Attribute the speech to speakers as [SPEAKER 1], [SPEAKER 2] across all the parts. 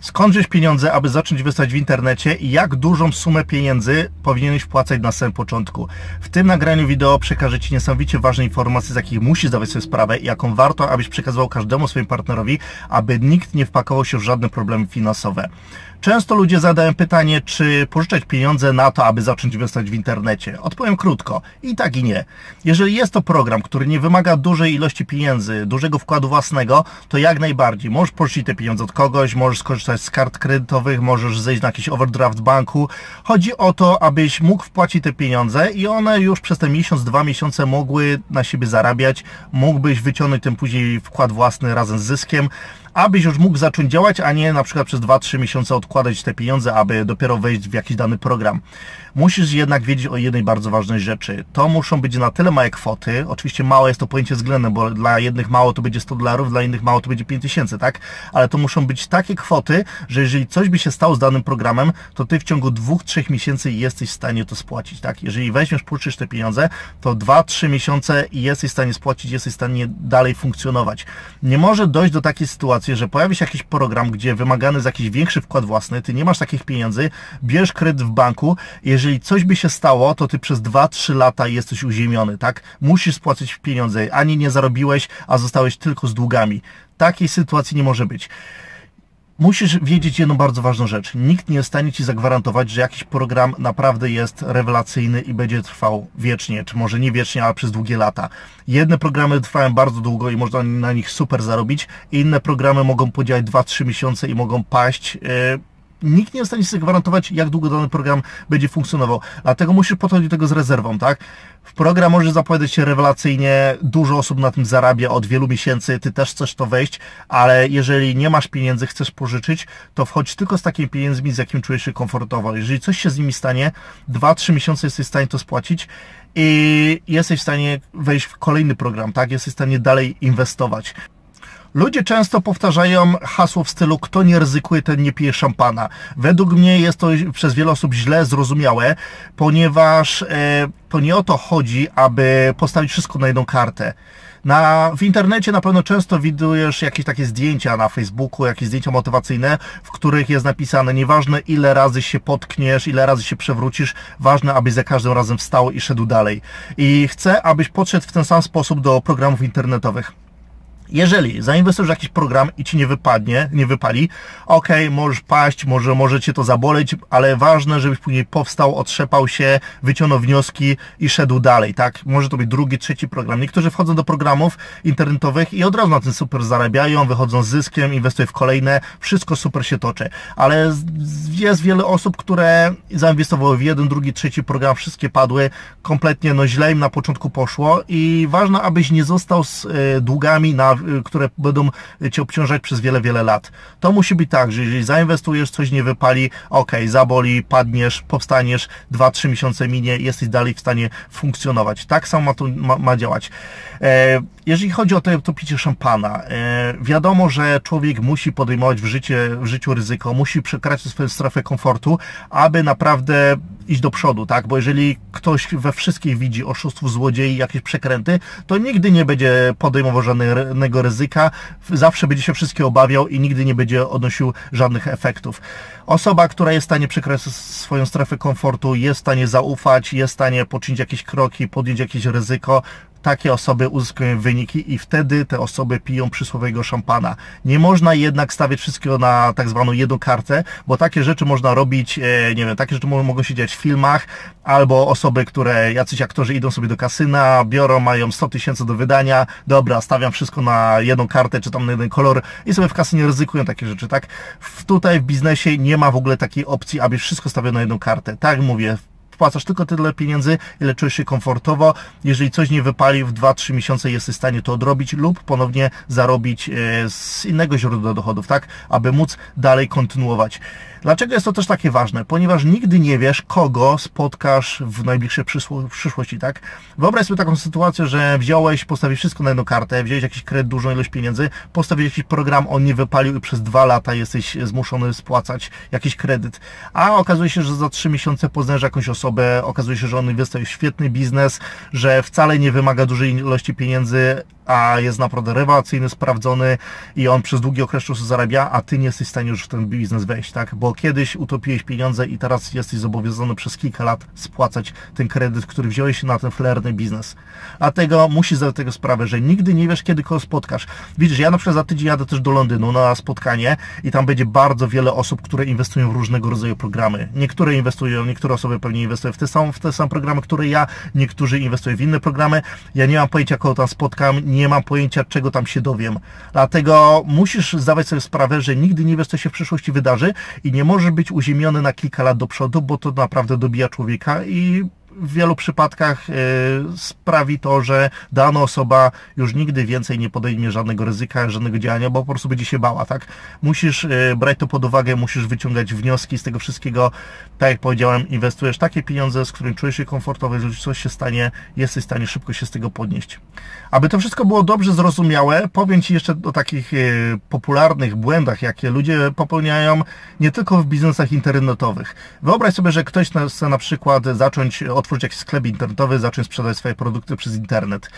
[SPEAKER 1] Skąd wziąć pieniądze, aby zacząć inwestować w internecie i jak dużą sumę pieniędzy powinieneś wpłacać na samym początku? W tym nagraniu wideo przekażę Ci niesamowicie ważne informacje, z jakich musisz zdawać sobie sprawę i jaką warto, abyś przekazywał każdemu swoim partnerowi, aby nikt nie wpakował się w żadne problemy finansowe. Często ludzie zadają pytanie, czy pożyczać pieniądze na to, aby zacząć inwestować w internecie. Odpowiem krótko. I tak i nie. Jeżeli jest to program, który nie wymaga dużej ilości pieniędzy, dużego wkładu własnego, to jak najbardziej. Możesz pożyczyć te pieniądze od kogoś, możesz skorzystać z kart kredytowych, możesz zejść na jakiś overdraft banku. Chodzi o to, abyś mógł wpłacić te pieniądze i one już przez ten miesiąc, dwa miesiące mogły na siebie zarabiać. Mógłbyś wyciągnąć ten później wkład własny razem z zyskiem abyś już mógł zacząć działać, a nie na przykład przez 2-3 miesiące odkładać te pieniądze, aby dopiero wejść w jakiś dany program. Musisz jednak wiedzieć o jednej bardzo ważnej rzeczy. To muszą być na tyle małe kwoty, oczywiście małe jest to pojęcie względne, bo dla jednych mało to będzie 100 dolarów, dla innych mało to będzie 5000, tak? Ale to muszą być takie kwoty, że jeżeli coś by się stało z danym programem, to ty w ciągu 2-3 miesięcy jesteś w stanie to spłacić, tak? Jeżeli weźmiesz, pożyczysz te pieniądze, to 2-3 miesiące i jesteś w stanie spłacić, jesteś w stanie dalej funkcjonować. Nie może dojść do takiej sytuacji, sytuację, że pojawi się jakiś program, gdzie wymagany jest jakiś większy wkład własny, ty nie masz takich pieniędzy, bierz kredyt w banku, jeżeli coś by się stało, to ty przez 2-3 lata jesteś uziemiony, tak? Musisz spłacić pieniądze, ani nie zarobiłeś, a zostałeś tylko z długami. Takiej sytuacji nie może być musisz wiedzieć jedną bardzo ważną rzecz. Nikt nie jest w stanie Ci zagwarantować, że jakiś program naprawdę jest rewelacyjny i będzie trwał wiecznie, czy może nie wiecznie, ale przez długie lata. Jedne programy trwają bardzo długo i można na nich super zarobić, inne programy mogą podziałać 2-3 miesiące i mogą paść. Yy, nikt nie jest w stanie sobie gwarantować, jak długo dany program będzie funkcjonował. Dlatego musisz podchodzić do tego z rezerwą, tak? W program może zapowiadać się rewelacyjnie, dużo osób na tym zarabia od wielu miesięcy, ty też chcesz to wejść, ale jeżeli nie masz pieniędzy, chcesz pożyczyć, to wchodź tylko z takimi pieniędzmi, z jakim czujesz się komfortowo. Jeżeli coś się z nimi stanie, 2-3 miesiące jesteś w stanie to spłacić i jesteś w stanie wejść w kolejny program, tak? Jesteś w stanie dalej inwestować. Ludzie często powtarzają hasło w stylu kto nie ryzykuje, ten nie pije szampana. Według mnie jest to przez wiele osób źle zrozumiałe, ponieważ e, to nie o to chodzi, aby postawić wszystko na jedną kartę. Na, w internecie na pewno często widujesz jakieś takie zdjęcia na Facebooku, jakieś zdjęcia motywacyjne, w których jest napisane nieważne ile razy się potkniesz, ile razy się przewrócisz, ważne abyś za każdym razem wstał i szedł dalej. I chcę, abyś podszedł w ten sam sposób do programów internetowych. Jeżeli zainwestujesz w jakiś program i ci nie wypadnie, nie wypali, ok, możesz paść, może, może cię to zaboleć, ale ważne, żebyś później powstał, otrzepał się, wyciągnął wnioski i szedł dalej, tak? Może to być drugi, trzeci program. Niektórzy wchodzą do programów internetowych i od razu na tym super zarabiają, wychodzą z zyskiem, inwestują w kolejne, wszystko super się toczy. Ale jest wiele osób, które zainwestowały w jeden, drugi, trzeci program, wszystkie padły, kompletnie no źle im na początku poszło i ważne, abyś nie został z y, długami na które będą Cię obciążać przez wiele, wiele lat. To musi być tak, że jeżeli zainwestujesz, coś nie wypali, ok, zaboli, padniesz, powstaniesz, 2-3 miesiące minie, jesteś dalej w stanie funkcjonować. Tak samo to ma, ma działać. E, jeżeli chodzi o to, to picie szampana, e, wiadomo, że człowiek musi podejmować w, życie, w życiu ryzyko, musi przekraczać swoją strefę komfortu, aby naprawdę iść do przodu, tak? Bo jeżeli ktoś we wszystkich widzi oszustów, złodziei, jakieś przekręty, to nigdy nie będzie podejmował żadnego ryzyka, zawsze będzie się wszystkiego obawiał i nigdy nie będzie odnosił żadnych efektów. Osoba, która jest w stanie przekraczać swoją strefę komfortu, jest w stanie zaufać, jest w stanie poczynić jakieś kroki, podjąć jakieś ryzyko, takie osoby uzyskują wyniki i wtedy te osoby piją przysłowiowego szampana. Nie można jednak stawiać wszystkiego na tak zwaną jedną kartę, bo takie rzeczy można robić, e, nie wiem, takie rzeczy mogą się dziać w filmach, albo osoby, które, jacyś aktorzy idą sobie do kasyna, biorą, mają 100 tysięcy do wydania, dobra, stawiam wszystko na jedną kartę, czy tam na jeden kolor i sobie w kasynie ryzykują takie rzeczy, tak? Tutaj w biznesie nie ma w ogóle takiej opcji, aby wszystko stawiać na jedną kartę. Tak mówię, wpłacasz tylko tyle pieniędzy, ile czujesz się komfortowo. Jeżeli coś nie wypali w 2-3 miesiące jesteś w stanie to odrobić lub ponownie zarobić e, z innego źródła dochodów, tak? Aby móc dalej kontynuować. Dlaczego jest to też takie ważne? Ponieważ nigdy nie wiesz, kogo spotkasz w najbliższej przyszłości, tak? Wyobraź sobie taką sytuację, że wziąłeś, postawiłeś wszystko na jedną kartę, wziąłeś jakiś kredyt, dużą ilość pieniędzy, postawiłeś jakiś program, on nie wypalił i przez dwa lata jesteś zmuszony spłacać jakiś kredyt. A okazuje się, że za trzy miesiące poznajesz jakąś osobę, okazuje się, że on inwestuje w świetny biznes, że wcale nie wymaga dużej ilości pieniędzy, a jest naprawdę rewelacyjny, sprawdzony i on przez długi okres czasu zarabia, a ty nie jesteś w stanie już w ten biznes wejść, tak? Bo kiedyś utopiłeś pieniądze i teraz jesteś zobowiązany przez kilka lat spłacać ten kredyt, który wziąłeś na ten flerny biznes. Dlatego musisz zdać tego sprawę, że nigdy nie wiesz, kiedy kogo spotkasz. Widzisz, ja na przykład za tydzień jadę też do Londynu na spotkanie i tam będzie bardzo wiele osób, które inwestują w różnego rodzaju programy. Niektóre inwestują, niektóre osoby pewnie inwestują w te, same, w te same programy, które ja, niektórzy inwestują w inne programy. Ja nie mam pojęcia, kogo tam spotkam, nie mam pojęcia, czego tam się dowiem. Dlatego musisz zdawać sobie sprawę, że nigdy nie wiesz, co się w przyszłości wydarzy i nie możesz być uziemiony na kilka lat do przodu, bo to naprawdę dobija człowieka i w wielu przypadkach e, sprawi to, że dana osoba już nigdy więcej nie podejmie żadnego ryzyka, żadnego działania, bo po prostu będzie się bała, tak? Musisz e, brać to pod uwagę, musisz wyciągać wnioski z tego wszystkiego. Tak jak powiedziałem, inwestujesz takie pieniądze, z którymi czujesz się komfortowo, jeżeli coś się stanie, jesteś w stanie szybko się z tego podnieść. Aby to wszystko było dobrze zrozumiałe, powiem Ci jeszcze o takich e, popularnych błędach, jakie ludzie popełniają nie tylko w biznesach internetowych. Wyobraź sobie, że ktoś chce na przykład zacząć otworzyć jakiś sklep internetowy, zacząć sprzedawać swoje produkty przez internet.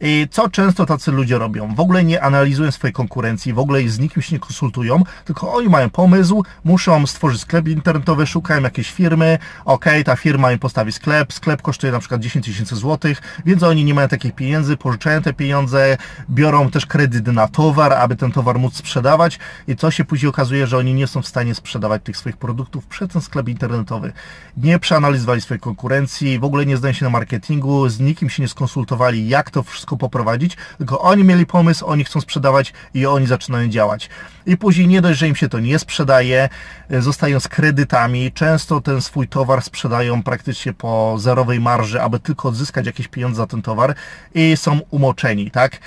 [SPEAKER 1] I co często tacy ludzie robią? W ogóle nie analizują swojej konkurencji, w ogóle z nikim się nie konsultują, tylko oni mają pomysł, muszą stworzyć sklep internetowy, szukają jakiejś firmy, ok, ta firma im postawi sklep, sklep kosztuje na przykład 10 tysięcy złotych, więc oni nie mają takich pieniędzy, pożyczają te pieniądze, biorą też kredyt na towar, aby ten towar móc sprzedawać i co się później okazuje, że oni nie są w stanie sprzedawać tych swoich produktów przez ten sklep internetowy. Nie przeanalizowali swojej konkurencji, w ogóle nie znają się na marketingu, z nikim się nie skonsultowali, jak to wszystko poprowadzić, tylko oni mieli pomysł, oni chcą sprzedawać i oni zaczynają działać. I później nie dość, że im się to nie sprzedaje, e, zostają z kredytami, często ten swój towar sprzedają praktycznie po zerowej marży, aby tylko odzyskać jakieś pieniądze za ten towar i są umoczeni, tak?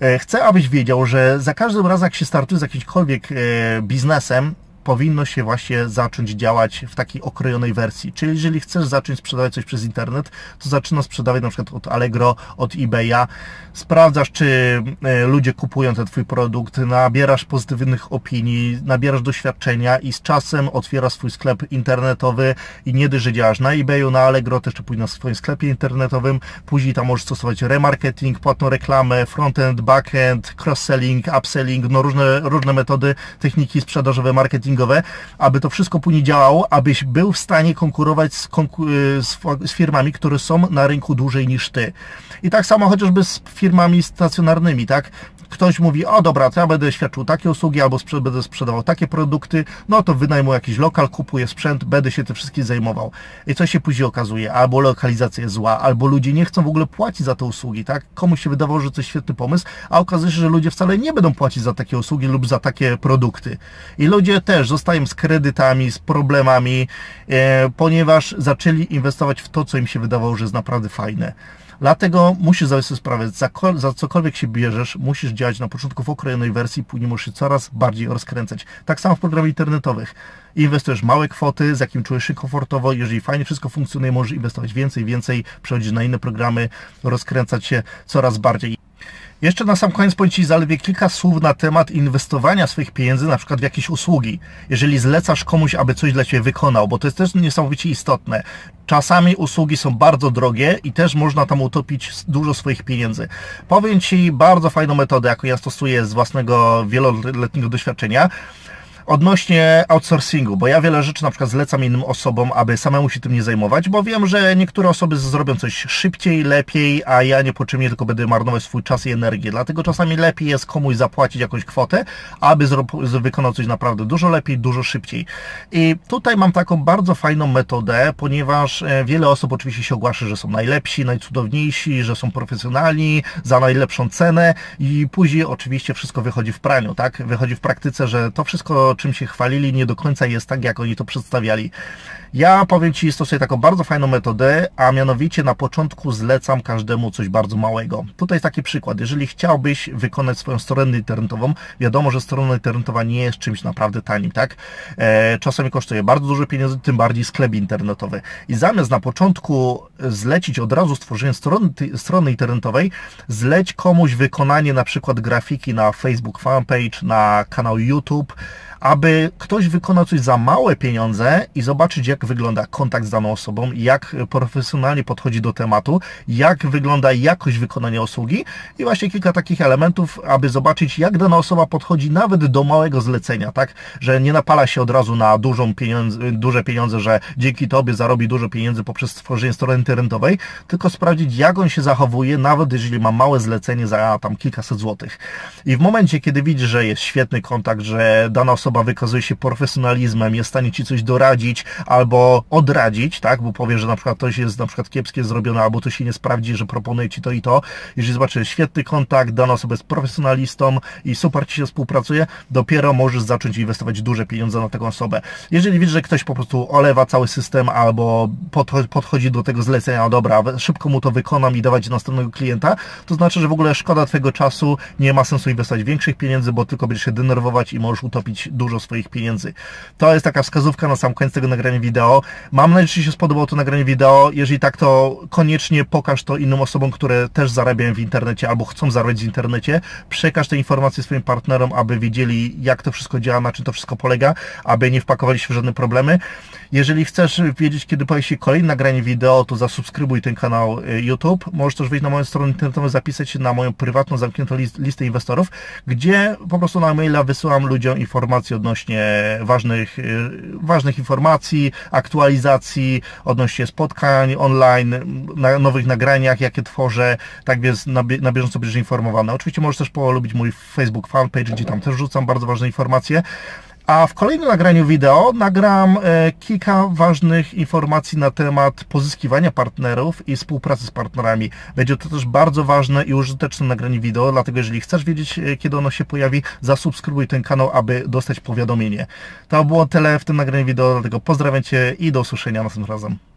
[SPEAKER 1] E, chcę, abyś wiedział, że za każdym razem, jak się startuje z jakimkolwiek e, biznesem, powinno się właśnie zacząć działać w takiej okrojonej wersji. Czyli jeżeli chcesz zacząć sprzedawać coś przez internet, to zaczynasz sprzedawać na przykład od Allegro, od eBaya, sprawdzasz, czy e, ludzie kupują ten Twój produkt, nabierasz pozytywnych opinii, nabierasz doświadczenia i z czasem otwierasz swój sklep internetowy i nie dość, że działasz na eBayu, na Allegro, też później na swoim sklepie internetowym, później tam możesz stosować remarketing, płatną reklamę, frontend, backend, cross-selling, upselling, no różne, różne metody, techniki sprzedażowe, marketing marketingowe, aby to wszystko później działało, abyś był w stanie konkurować z, konku z, z firmami, które są na rynku dłużej niż ty. I tak samo chociażby z firmami stacjonarnymi, tak? Ktoś mówi, o dobra, to ja będę świadczył takie usługi albo sprze będę sprzedawał takie produkty, no to wynajmuję jakiś lokal, kupuję sprzęt, będę się tym wszystkim zajmował. I co się później okazuje? Albo lokalizacja jest zła, albo ludzie nie chcą w ogóle płacić za te usługi, tak? Komuś się wydawało, że to świetny pomysł, a okazuje się, że ludzie wcale nie będą płacić za takie usługi lub za takie produkty. I ludzie też zostają z kredytami, z problemami, e, ponieważ zaczęli inwestować w to, co im się wydawało, że jest naprawdę fajne. Dlatego musisz zdać sobie sprawę, za, za cokolwiek się bierzesz, musisz działać na początku w okrojonej wersji, później musisz się coraz bardziej rozkręcać. Tak samo w programach internetowych. Inwestujesz małe kwoty, z jakim czujesz się komfortowo, jeżeli fajnie wszystko funkcjonuje, możesz inwestować więcej, więcej, przechodzić na inne programy, rozkręcać się coraz bardziej. Jeszcze na sam koniec powiem Ci zaledwie kilka słów na temat inwestowania swoich pieniędzy na przykład w jakieś usługi. Jeżeli zlecasz komuś, aby coś dla Ciebie wykonał, bo to jest też niesamowicie istotne. Czasami usługi są bardzo drogie i też można tam utopić dużo swoich pieniędzy. Powiem Ci bardzo fajną metodę, jaką ja stosuję z własnego wieloletniego doświadczenia odnośnie outsourcingu, bo ja wiele rzeczy na przykład zlecam innym osobom, aby samemu się tym nie zajmować, bo wiem, że niektóre osoby zrobią coś szybciej, lepiej, a ja niepotrzebnie tylko będę marnować swój czas i energię. Dlatego czasami lepiej jest komuś zapłacić jakąś kwotę, aby wykonał coś naprawdę dużo lepiej, dużo szybciej. I tutaj mam taką bardzo fajną metodę, ponieważ e, wiele osób oczywiście się ogłasza, że są najlepsi, najcudowniejsi, że są profesjonalni, za najlepszą cenę i później oczywiście wszystko wychodzi w praniu, tak? Wychodzi w praktyce, że to wszystko czym się chwalili, nie do końca jest tak, jak oni to przedstawiali. Ja powiem Ci, stosuję taką bardzo fajną metodę, a mianowicie na początku zlecam każdemu coś bardzo małego. Tutaj jest taki przykład. Jeżeli chciałbyś wykonać swoją stronę internetową, wiadomo, że strona internetowa nie jest czymś naprawdę tanim, tak? E, czasami kosztuje bardzo dużo pieniędzy, tym bardziej sklep internetowy. I zamiast na początku zlecić od razu stworzenie strony, strony internetowej, zleć komuś wykonanie na przykład grafiki na Facebook fanpage, na kanał YouTube, aby ktoś wykonał coś za małe pieniądze i zobaczyć, jak wygląda kontakt z daną osobą, jak profesjonalnie podchodzi do tematu, jak wygląda jakość wykonania usługi i właśnie kilka takich elementów, aby zobaczyć, jak dana osoba podchodzi nawet do małego zlecenia, tak, że nie napala się od razu na dużą pieniądze, duże pieniądze, że dzięki Tobie zarobi dużo pieniędzy poprzez stworzenie strony internetowej, tylko sprawdzić, jak on się zachowuje, nawet jeżeli ma małe zlecenie za tam kilkaset złotych. I w momencie, kiedy widzisz, że jest świetny kontakt, że dana osoba wykazuje się profesjonalizmem, jest w stanie Ci coś doradzić albo odradzić, tak, bo powie, że na przykład coś jest na przykład kiepskie zrobione, albo to się nie sprawdzi, że proponuje Ci to i to. Jeżeli zobaczysz świetny kontakt, dana osoba jest profesjonalistą i super Ci się współpracuje, dopiero możesz zacząć inwestować duże pieniądze na taką osobę. Jeżeli widzisz, że ktoś po prostu olewa cały system albo podchodzi do tego zlecenia, dobra, szybko mu to wykonam i dawać następnego klienta, to znaczy, że w ogóle szkoda Twojego czasu, nie ma sensu inwestować większych pieniędzy, bo tylko będziesz się denerwować i możesz utopić dużo swoich pieniędzy. To jest taka wskazówka na sam koniec tego nagrania wideo. Mam nadzieję, że się spodobało to nagranie wideo. Jeżeli tak, to koniecznie pokaż to innym osobom, które też zarabiają w internecie albo chcą zarabiać w internecie. Przekaż te informacje swoim partnerom, aby wiedzieli, jak to wszystko działa, na czym to wszystko polega, aby nie wpakowali się w żadne problemy. Jeżeli chcesz wiedzieć, kiedy pojawi się kolejne nagranie wideo, to zasubskrybuj ten kanał y, YouTube. Możesz też wejść na moją stronę internetową, zapisać się na moją prywatną, zamkniętą listę inwestorów, gdzie po prostu na maila wysyłam ludziom informacje odnośnie ważnych, y, ważnych informacji, aktualizacji, odnośnie spotkań online, na nowych nagraniach, jakie tworzę, tak więc na, na bieżąco będziesz informowany. Oczywiście możesz też polubić mój Facebook fanpage, gdzie tam też rzucam bardzo ważne informacje. A w kolejnym nagraniu wideo nagram e, kilka ważnych informacji na temat pozyskiwania partnerów i współpracy z partnerami. Będzie to też bardzo ważne i użyteczne nagranie wideo, dlatego jeżeli chcesz wiedzieć, e, kiedy ono się pojawi, zasubskrybuj ten kanał, aby dostać powiadomienie. To było tyle w tym nagraniu wideo, dlatego pozdrawiam Cię i do usłyszenia następnym razem.